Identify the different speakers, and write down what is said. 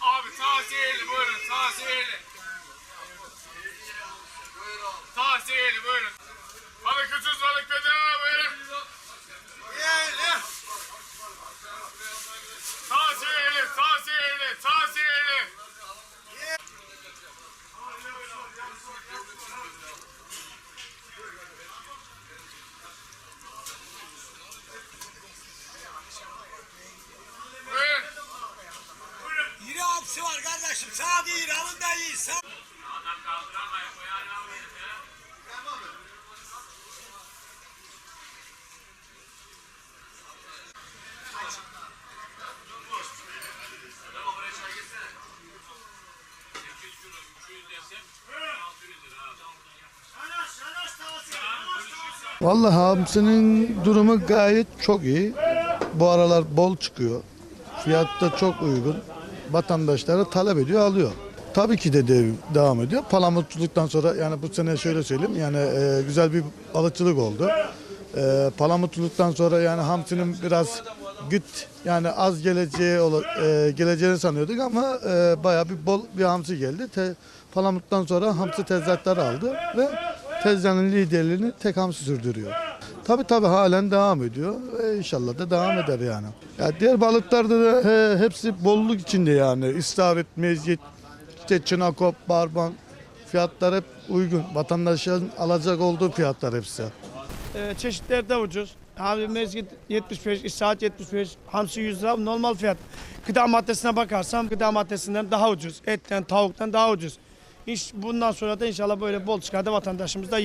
Speaker 1: Abi taziyeli buyurun taziyeli. Taziyeli buyurun. Balık ucuz balık bedava buyurun. Taziyeli taziyeli taziyeli. Buyurun.
Speaker 2: Hapsi var kardeşim. Sağ değil, alın da iyi. Sağ...
Speaker 1: Adam kaldıramayın bu ayarlamayın ya.
Speaker 3: Vallahi hamsinin durumu gayet çok iyi. Bu aralar bol çıkıyor. Fiyat da çok uygun. Vatandaşları talep ediyor, alıyor. Tabii ki de dev, devam ediyor. Palamutçuluktan sonra yani bu sene şöyle söyleyeyim yani e, güzel bir balıkçılık oldu. E, palamutçuluktan sonra yani hamsinin biraz güt yani az geleceği e, geleceğini sanıyorduk ama e, bayağı bir bol bir hamsi geldi. Te, palamuttan sonra hamsi tezgahları aldı ve tezgahın liderliğini tek hamsi sürdürüyor. Tabii tabii halen devam ediyor. E, inşallah da devam eder yani. Ya diğer balıklarda da he, hepsi bolluk içinde yani. İstavrit, mezgit, işte çinakop, barban fiyatlar hep uygun. Vatandaşların alacak olduğu fiyatlar hepsi.
Speaker 4: Ee, çeşitler de ucuz. Abi mezgit 75, saat 75, hamsi 100 lira normal fiyat. Gıda maddesine bakarsam gıda maddesinden daha ucuz. Etten, tavuktan daha ucuz. İş, bundan sonra da inşallah böyle bol çıkar da vatandaşımız da